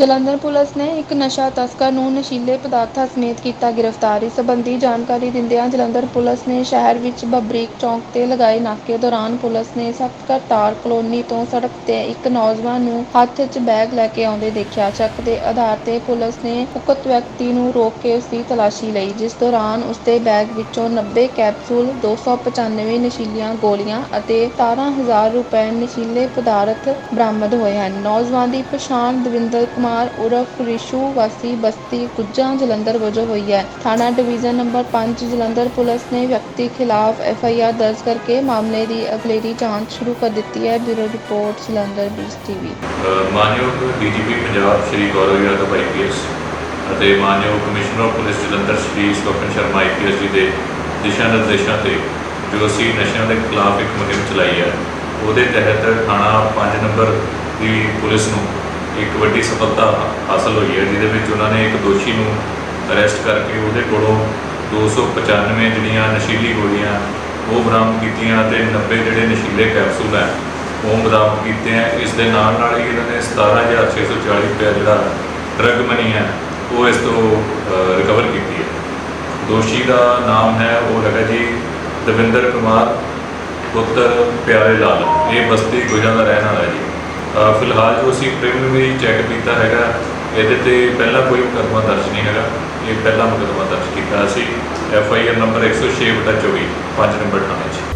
Jalandhar police ਨੇ ਇੱਕ ਨਸ਼ਾ ਤਸਕਰ ਨੂੰ ਨਸ਼ੀਲੇ ਪਦਾਰਥਾਂ ਸਮੇਤ ਕੀਤਾ ਗ੍ਰਿਫਤਾਰ। ਇਸ ਸੰਬੰਧੀ ਜਾਣਕਾਰੀ ਦਿੰਦਿਆਂ ਜਲੰਧਰ ਪੁਲਿਸ ਨੇ ਸ਼ਹਿਰ ਵਿੱਚ ਬਬਰੀਕ ਚੌਂਕ ਤੇ ਲਗਾਏ ਨਾਕੇ ਦੌਰਾਨ ਪੁਲਿਸ ਨੇ ਸਖਤ ਕਰਤਾਰ ਕਲੋਨੀ ਤੋਂ ਸੜਕ ਤੇ ਇੱਕ ਨੌਜਵਾਨ ਨੂੰ ਹੱਥ 'ਚ ਬੈਗ ਲੈ ਕੇ ਆਉਂਦੇ ਦੇਖਿਆ। ਸ਼ੱਕ ਦੇ ਆਧਾਰ ਤੇ ਪੁਲਿਸ ਨੇ ਉਕਤ ਵਿਅਕਤੀ ਨੂੰ ਰੋਕ ਕੇ ਉਸ ਦੀ ਤਲਾਸ਼ੀ ਲਈ, ਜਿਸ ਦੌਰਾਨ ਉਸ ਦੇ ਬੈਗ ਵਿੱਚੋਂ 90 ਕੈਪਸੂਲ 295 ਨਸ਼ੀਲੀਆਂ ਗੋਲੀਆਂ ਅਤੇ 17000 ਰੁਪਏ ਨਸ਼ੀਲੇ ਪਦਾਰਥ ਬਰਾਮਦ ਹੋਏ ਹਨ। ਨੌਜਵਾਨ ਦੀ ਪਛਾਣ ਦਵਿੰਦਰ ਕੁਮਾਰ ਉਰਫ ਰਿਸ਼ੂ ਵਾਸੀ ਬਸਤੀ ਗੁੱਜਾ ਜਲੰਧਰ ਵਜੋਂ ਹੋਈ ਹੈ। ਥਾਣਾ ਡਿਵੀਜ਼ਨ ਨੰਬਰ 5 ਜਲੰਧਰ ਪੁਲਿਸ ਨੇ ਵਿਅਕਤੀ ਖਿਲਾਫ ਐਫ ਆਈ ਆਰ ਦਰਜ ਕਰਕੇ ਮਾਮਲੇ ਦੀ ਅਗਲੇਰੀ ਜਾਂਚ ਸ਼ੁਰੂ ਕਰ ਦਿੱਤੀ ਹੈ। ਬਿਊਰੋ ਰਿਪੋਰਟ ਜਲੰਧਰ ਬੀਸ ਟੀਵੀ। ਅ, ਮਾਨਯੋਗ ਡੀਜੀਪੀ ਪੰਜਾਬ ਸ਼੍ਰੀ ਗੌਰਵ ਯਾਦਵ ਆਈਪੀਐਸ ਅਤੇ ਮਾਨਯੋਗ commissioner of police Jalandhar Shri Swapan Sharma IPS ji ਦੇ ਦਿਸ਼ਾ ਨਿਰਦੇਸ਼ਾਂ ਤੇ ਜੋ ਅਸੀਂ ਨਸ਼ਿਆਂ ਦੇ ਖਿਲਾਫ ਇੱਕ ਮੁਹਿੰਮ ਚਲਾਈ ਹੈ ਉਹਦੇ ਤਹਿਤ ਥਾਣਾ 5 ਨੰਬਰ ਦੀ ਪੁਲਿਸ ਨੂੰ ਇੱਕ ਵੱਡੀ ਸਫਲਤਾ ਹਾਸਲ ਹੋਈ ਹੈ, ਜਿਹਦੇ ਵਿੱਚ ਉਹਨਾਂ ਨੇ ਇੱਕ ਦੋਸ਼ੀ ਨੂੰ ਅਰੈਸਟ ਕਰਕੇ ਉਹਦੇ ਕੋਲੋਂ 295 ਜਿਹੜੀਆਂ ਨਸ਼ੀਲੀ ਗੋਲੀਆਂ ਉਹ ਬਰਾਮਦ ਕੀਤੀਆਂ ਤੇ 90 ਜਿਹੜੇ ਨਸ਼ੀਲੇ ਕੈਪਸੂਲ ਹੈ, ਉਹ ਬਰਾਮਦ ਕੀਤੇ ਹੈ। ਇਸ ਦੇ ਨਾਲ ਨਾਲ ਹੀ ਇਹਨਾਂ ਨੇ 17640 ਰੁਪਏ ਜਿਹੜਾ ਡਰਗ ਮਨੀ ਹੈ, ਉਹ ਇਸ ਤੋਂ ਰਿਕਵਰ ਕੀਤੀ ਹੈ। ਦੋਸ਼ੀ ਦਾ ਨਾਮ ਹੈ, ਉਹ ਹੈਗਾ ਜੀ ਦਵਿੰਦਰ ਕੁਮਾਰ ਪੁੱਤਰ ਪਿਆਰੇ ਲਾਲ। ਇਹ ਬਸਤੀ ਗੁਜਰਾਂ ਦਾ ਰਹਿਣ ਵਾਲਾ ਜੀ। ਫਿਲਹਾਲ ਜੋ ਅਸੀਂ ਪ੍ਰੀਲਿਮਿਨਰੀ ਚੈੱਕ ਕੀਤਾ ਹੈਗਾ, ਇਹਦੇ ਤੇ ਪਹਿਲਾਂ ਕੋਈ ਮੁਕੱਦਮਾ ਦਰਜ ਨਹੀਂ ਹੈਗਾ। ਇਹ ਪਹਿਲਾ ਮੁਕੱਦਮਾ ਦਰਜ ਕੀਤਾ। ਅਸੀਂ F I R number 106/24 5 number ਥਾਣੇ 'ਚ।